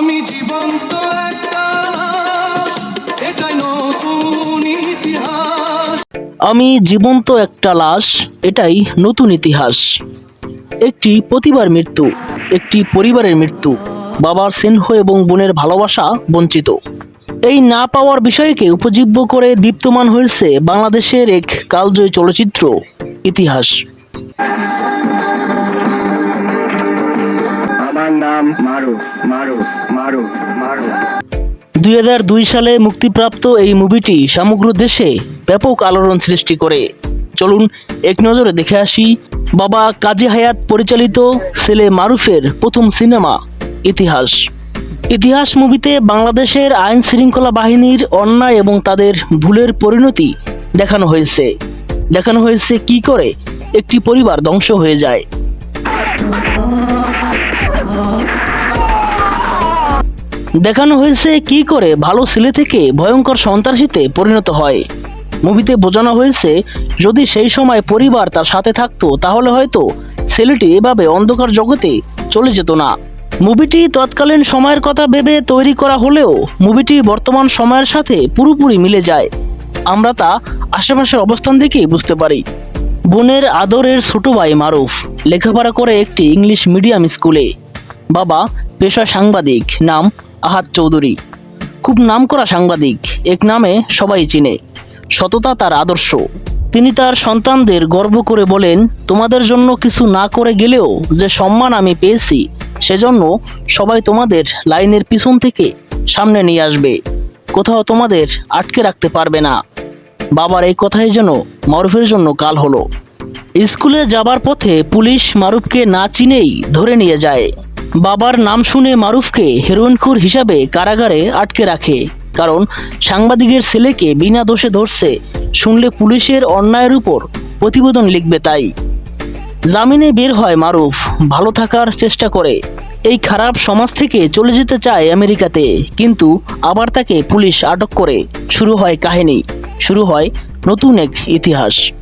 আমি জীবন্ত একটা লাশ, এটাই নতুন ইতিহাস। আমি জীবন্ত একটা লাশ এটাই নতুন ইতিহাস। একটি প্রতিবার মৃত্যু একটি পরিবারের মৃত্যু বাবার স্নেহ এবং বোনের ভালোবাসা বঞ্চিত। এই না পাওয়ার বিষয়কে উপজীব্য করে দীপ্তমান হয়েছে বাংলাদেশের এক কালজয়ী চলচ্চিত্র ইতিহাস। নাম মারুফ মারুফ মারুফ মারুফ। দুই হাজার দুই সালে মুক্তিপ্রাপ্ত এই মুভিটি সমগ্র দেশে ব্যাপক আলোড়ন সৃষ্টি করে। চলুন এক নজরে দেখে আসি বাবা কাজী হায়াত পরিচালিত ছেলে মারুফের প্রথম সিনেমা, ইতিহাস। ইতিহাস মুভিতে বাংলাদেশের আইন শৃঙ্খলা বাহিনীর অন্যায় এবং তাদের ভুলের পরিণতি দেখানো হয়েছে। দেখানো হয়েছে কি করে একটি পরিবার ধ্বংস হয়ে যায়। দেখানো হয়েছে কি করে ভালো ছেলে থেকে ভয়ঙ্কর সন্ত্রাসীতে পরিণত হয়। মুভিতে বোঝানো হয়েছে, যদি সেই সময় পরিবার তার সাথে থাকতো, তাহলে হয়তো ছেলেটি এভাবে অন্ধকার জগতে চলে যেত না। মুভিটি তৎকালীন সময়ের কথা ভেবে তৈরি করা হলেও মুভিটি বর্তমান সময়ের সাথে পুরোপুরি মিলে যায়। আমরা তা আশেপাশের অবস্থান থেকেই বুঝতে পারি। বোনের আদরের ছোট ভাই মারুফ, লেখাপড়া করে একটি ইংলিশ মিডিয়াম স্কুলে। বাবা পেশা সাংবাদিক, নাম আহাত চৌধুরী। খুব নামকরা সাংবাদিক, এক নামে সবাই চিনে। সততা তার আদর্শ। তিনি তার সন্তানদের গর্ব করে বলেন, তোমাদের জন্য কিছু না করে গেলেও যে সম্মান আমি পেয়েছি, সেজন্য সবাই তোমাদের লাইনের পিছন থেকে সামনে নিয়ে আসবে। কোথাও তোমাদের আটকে রাখতে পারবে না। বাবার এই কথাই যেন মারুফের জন্য কাল হলো। স্কুলে যাবার পথে পুলিশ মারুফকে না চিনেই ধরে নিয়ে যায়। বাবার নাম শুনে মারুফকে হেরোইনখোর হিসাবে কারাগারে আটকে রাখে। কারণ সাংবাদিকের ছেলেকে বিনা দোষে ধরছে। শুনলে পুলিশের অন্যায়ের উপর প্রতিবেদন লিখবে তাই। জামিনে বের হয় মারুফ। ভালো থাকার চেষ্টা করে। এই খারাপ সমাজ থেকে চলে যেতে চায় আমেরিকাতে। কিন্তু আবার তাকে পুলিশ আটক করে। শুরু হয় কাহিনী। শুরু হয় নতুন এক ইতিহাস।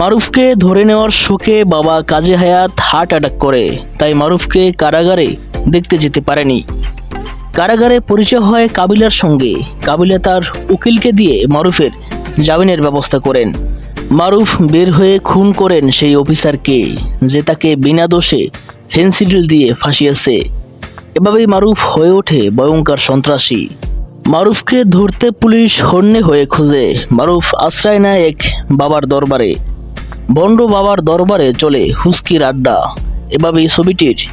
মারুফকে ধরে নেওয়ার শোকে বাবা কাজী হায়াত হার্ট অ্যাটাক করে। তাই মারুফকে কারাগারে দেখতে যেতে পারেনি। কারাগারে পরিচয় হয় কাবিলার সঙ্গে। কাবিলা তার উকিলকে দিয়ে মারুফের জামিনের ব্যবস্থা করেন। মারুফ বের হয়ে খুন করেন সেই অফিসারকে, যে তাকে বিনা দোষে ফেন্সিডিল দিয়ে ফাঁসিয়েছে। এভাবেই মারুফ হয়ে ওঠে ভয়ঙ্কর সন্ত্রাসী। মারুফকে ধরতে পুলিশ হন্যে হয়ে খুঁজে। মারুফ আশ্রয় নেয় এক বাবার দরবারে। বন্ড বাবার দরবারে চলে হুস্কির আড্ডা। এভাবেই ছবিটির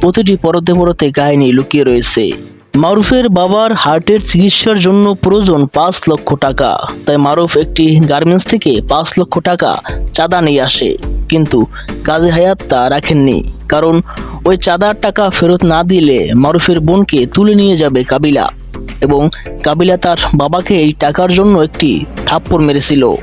প্রতিটি পরতে পরতে কাহিনী লুকিয়ে রয়েছে। মারুফের বাবার হার্টের চিকিৎসার জন্য প্রয়োজন পাঁচ লক্ষ টাকা। তাই মারুফ একটি গার্মেন্টস থেকে পাঁচ লক্ষ টাকা চাঁদা নিয়ে আসে। কিন্তু কাজে হায়াত তা রাখেননি। কারণ ওই চাঁদার টাকা ফেরত না দিলে মারুফের বোনকে তুলে নিয়ে যাবে কাবিলা। এবং কাবিলা তার বাবাকে এই টাকার জন্য একটি থাপ্পড় মেরেছিল।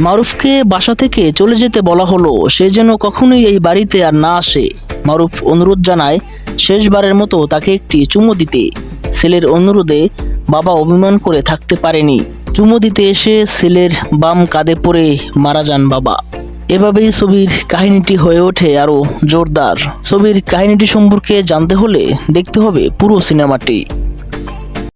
মারুফকে বাসা থেকে চলে যেতে বলা হলো। সে যেন কখনোই এই বাড়িতে আর না আসে। মারুফ অনুরোধ জানায়, শেষবারের মতো তাকে একটি চুমো দিতে। ছেলের অনুরোধে বাবা অভিমান করে থাকতে পারেনি। চুমো দিতে এসে ছেলের বাম কাঁধে পড়ে মারা যান বাবা। এভাবেই ছবির কাহিনীটি হয়ে ওঠে আরও জোরদার। ছবির কাহিনীটি সম্পর্কে জানতে হলে দেখতে হবে পুরো সিনেমাটি।